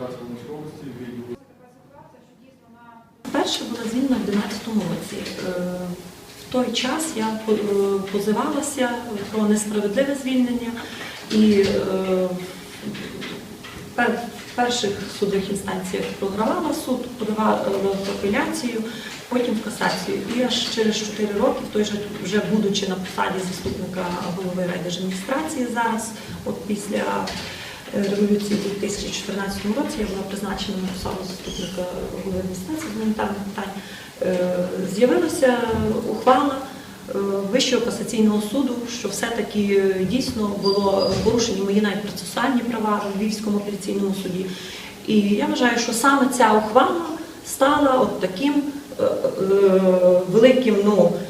Волинської області, Перша була звільнена в 11-му році. Е, В той час я е, позивалася про несправедливе звільнення і е, в перших судових інстанціях програвала суд, подавала апеляцію, потім в касацію. І аж через 4 роки, той же вже будучи на посаді заступника голови райдержадміністрації зараз, от після революції у 2014 році я була призначена на посаду заступника голови адміністрації гуманітарних питань. Е, З'явилася ухвала е, Вищого касаційного суду, що все-таки е, дійсно було порушені мої навіть процесуальні права в Львівському апеляційному суді. І я вважаю, що саме ця ухвала стала от таким е, е, великим, ну е,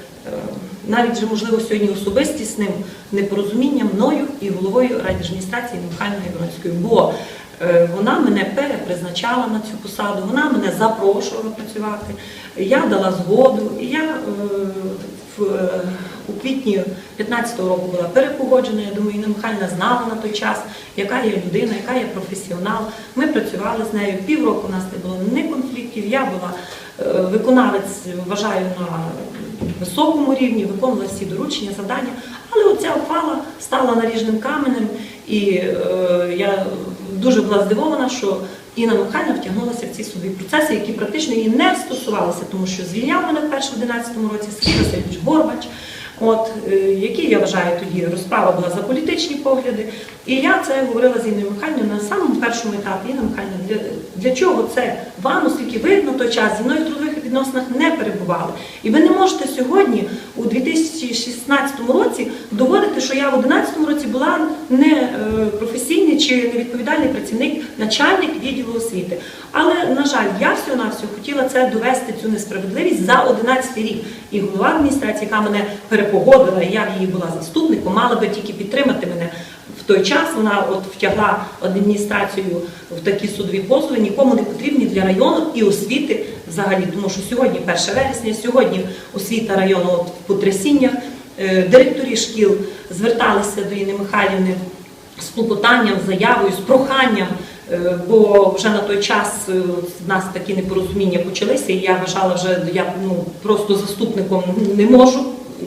навіть вже можливо сьогодні особистісним непорозумінням мною і головою райдержадміністрації Михайловної Воронської. Бо е, вона мене перепризначала на цю посаду, вона мене запрошувала працювати. Я дала згоду, і я е, в, е, у квітні 15-го року була перепогоджена. Я думаю, Інна Михайлівна знала на той час, яка я людина, яка я професіонал. Ми працювали з нею. Півроку у нас не було ні конфліктів. Я була виконавець, вважаю, на високому рівні, виконувала всі доручення, завдання. Але оця ухвала стала наріжним каменем, і е, я дуже була здивована, що Інна Михайлівна втягнулася в ці судові процеси, які практично її не стосувалися, тому що звільняв мене вперше в 11-му році Сергій Васильович Горбач. От е, які я вважаю тоді розправа була за політичні погляди. І я це говорила з Інною Михайлівною на самому першому етапі. Інна Михайлівна, для, для чого це вам, оскільки ви той час зі мною трудових відносинах не перебували. І ви не можете сьогодні, у 2016 році, доводити, що я в 2011 році була не е, професійний чи невідповідальний працівник, начальник відділу освіти. Але, на жаль, я всього-навсього хотіла це довести цю несправедливість за 11 рік. І голова адміністрації, яка мене перепогодила, і я її була заступником, мала би тільки підтримати мене. В той час вона от втягла адміністрацію в такі судові позови, нікому не потрібні для району і освіти взагалі. Тому що сьогодні 1 вересня, сьогодні освіта району от в потрясіннях. Е, Директорі шкіл зверталися до Інни Михайлівни з клопотанням, заявою, з проханням, е, бо вже на той час е, в нас такі непорозуміння почалися, і я вважала вже я ну просто заступником не можу,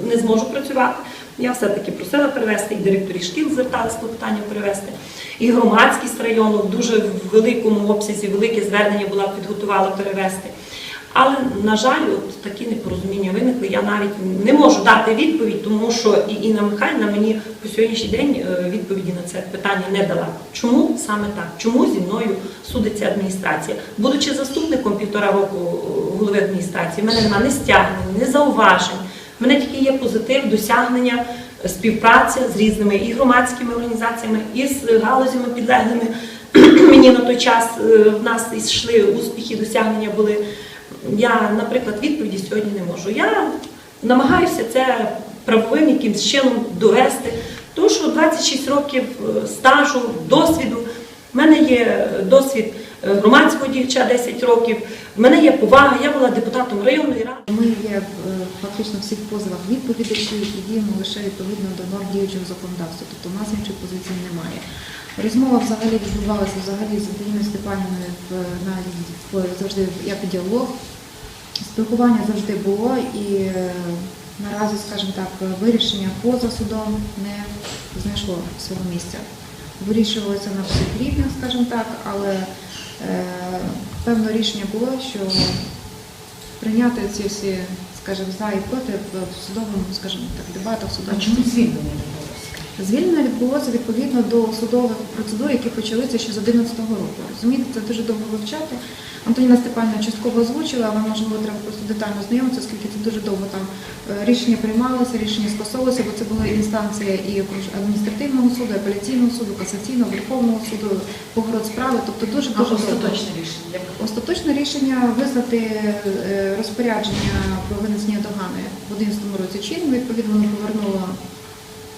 не зможу працювати. Я все-таки просила перевести, і директорі шкіл зверталися з клопотанням перевести, і громадськість району в дуже великому обсязі, велике звернення була підготувала перевести. Але, на жаль, от такі непорозуміння виникли. Я навіть не можу дати відповідь, тому що і Інна Михайлівна мені по сьогоднішній день е, відповіді на це питання не дала. Чому саме так? Чому зі мною судиться адміністрація? Будучи заступником півтора року е, голови адміністрації, в мене немає ні стягнень, ні зауважень. В мене тільки є позитив, досягнення, е, співпраця з різними і громадськими організаціями, і з галузями підлеглими. Мені на той час в нас йшли успіхи, досягнення були. Я, наприклад, відповіді сьогодні не можу. Я намагаюся це правовим якимсь чином довести, тому що 26 років е, стажу, досвіду. В мене є досвід е, громадського діяча 10 років, в мене є повага, я була депутатом районної ради. Ми є е, фактично всіх позовах відповідачі і діємо лише відповідно до норм діючого законодавства. Тобто у нас іншої позиції немає. Розмова взагалі відбувалася взагалі з Андрією Степанівною в, в, завжди як діалог. Спілкування завжди було і е, наразі, скажімо так, вирішення поза судом не знайшло свого місця. Вирішувалося на всіх рівнях, скажімо так, але е, певне рішення було, що прийняти ці всі, скажімо, за і проти в судовому, скажімо так, дебатах А чому звільнення? Звільнення відбулося відповідно до судових процедур, які почалися ще з 2011 року. Розумієте, це дуже довго вивчати. Антоніна Степанівна частково озвучила, але можливо треба просто детально знайомитися, оскільки це дуже довго там е, рішення приймалося, рішення скасовувалося, бо це була інстанція і адміністративного суду, апеляційного суду, касаційного, верховного суду, погород справи, тобто дуже дуже довго. остаточне рішення? Остаточне рішення визнати е, розпорядження про винесення догани в 2011 році чинним, відповідно воно повернуло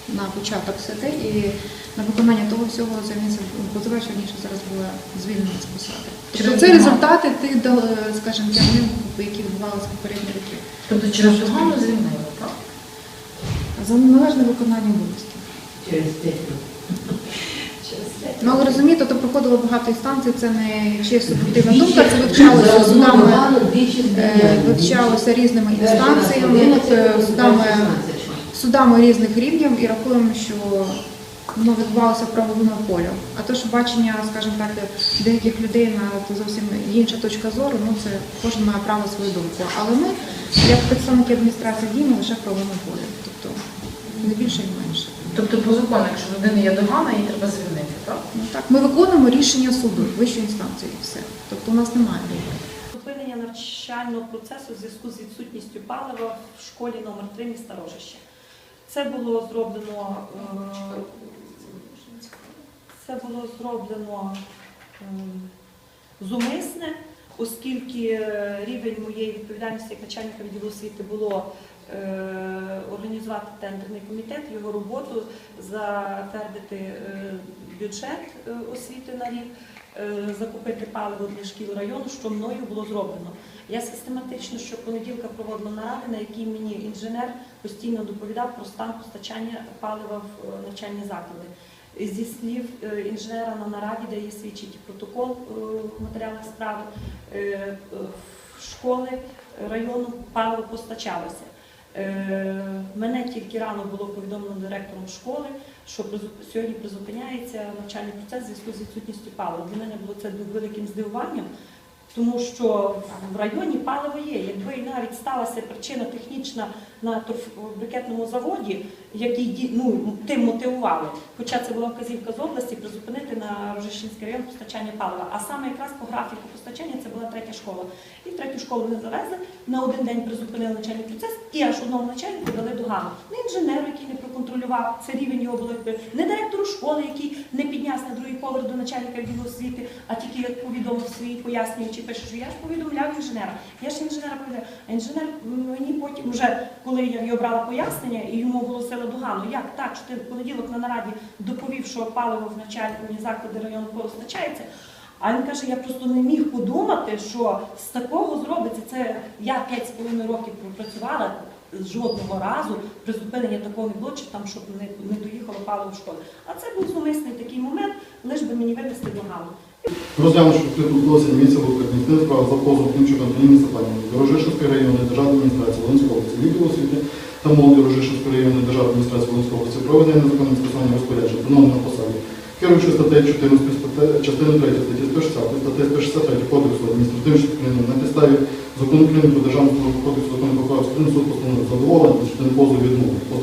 на початок все і на виконання того всього замість позивач раніше зараз була звільнена з посади. Тобто це результати тих, скажімо, тягнин, які відбувалися в попередні роки. Тобто через догану звільнили, так? За неналежне виконання обов'язків. Через 5 років. Ну, але розумієте, то проходило багато інстанцій, це не чиє суб'єктивна думка, це вивчалося судами, е, вивчалося різними інстанціями, е, судами, судами різних рівнів і рахуємо, що воно відбувалося правовому полю. А то, що бачення, скажімо так, деяких людей на зовсім інша точка зору, ну це кожен має право свою думку. Але ми, як представники адміністрації, діємо лише в правовому полі, тобто не більше, не менше. Тобто по закону, якщо в людини є догана, її треба звільнити, так? Ну так, ми виконуємо рішення суду вищої інстанції і все. Тобто у нас немає вибору. Зупинення навчального процесу в зв'язку з відсутністю палива в школі номер 3 міста Рожище. Це було зроблено, це було зроблено е, зумисне, оскільки е, рівень моєї відповідальності як начальника відділу освіти було організувати тендерний комітет, його роботу, затвердити е, бюджет е, освіти на рік, е, закупити паливо для шкіл району, що мною було зроблено. Я систематично щопонеділка проводила наради, на якій мені інженер постійно доповідав про стан постачання палива в е, навчальні заклади. Зі слів е, інженера на нараді, де є свідчить протокол е, в матеріалах справи, е, е, в школи району паливо постачалося. Е, Мене тільки рано було повідомлено директором школи, що сьогодні призупиняється навчальний процес в зв'язку з відсутністю палива. Для мене було це великим здивуванням, тому що в районі паливо є. Якби навіть сталася причина технічна на торфбрикетному заводі, який ну, тим мотивували, хоча це була вказівка з області призупинити на Рожищенський район постачання палива. А саме якраз по графіку постачання це була третя школа. І третю школу вони завезли, на один день призупинили навчальний процес і аж одному начальнику дали догану. Не інженеру, який не проконтролював, це рівень його було, не директору школи, який не піднявся на другий поверх до начальника відділу освіти, а тільки повідомив свої пояснюючи, пише, що я ж повідомляв інженера. Я ж інженера повідомляв. А інженер мені потім, вже коли я його брала пояснення і йому оголосила догану, як так, що ти в понеділок на нараді доповів, що паливо в начальні заклади району постачається. А він каже, я просто не міг подумати, що з такого зробиться. Це я 5,5 років пропрацювала. Жодного разу призупинення такого не було, чи там, щоб не, не доїхало паливо в школу. А це був зумисний такий момент, лиш би мені винести догану. Розглянувши місця в Укрдністин справа за позов Климчук Антоніни Містопанівни до Рожишівської районної державної адміністрації Волинської області, відділу освіти та молоді Рожишівської районної державної адміністрації Волинської області проведення незаконних скасування розпоряджень, встановлено на посаді. Керуючи статтею 14 статті- частини 3 статті 160 статті 163 Кодексу адміністративних України на підставі закону України про державну службу кодексу закону України суд постановив задоволення частини позову відмовити.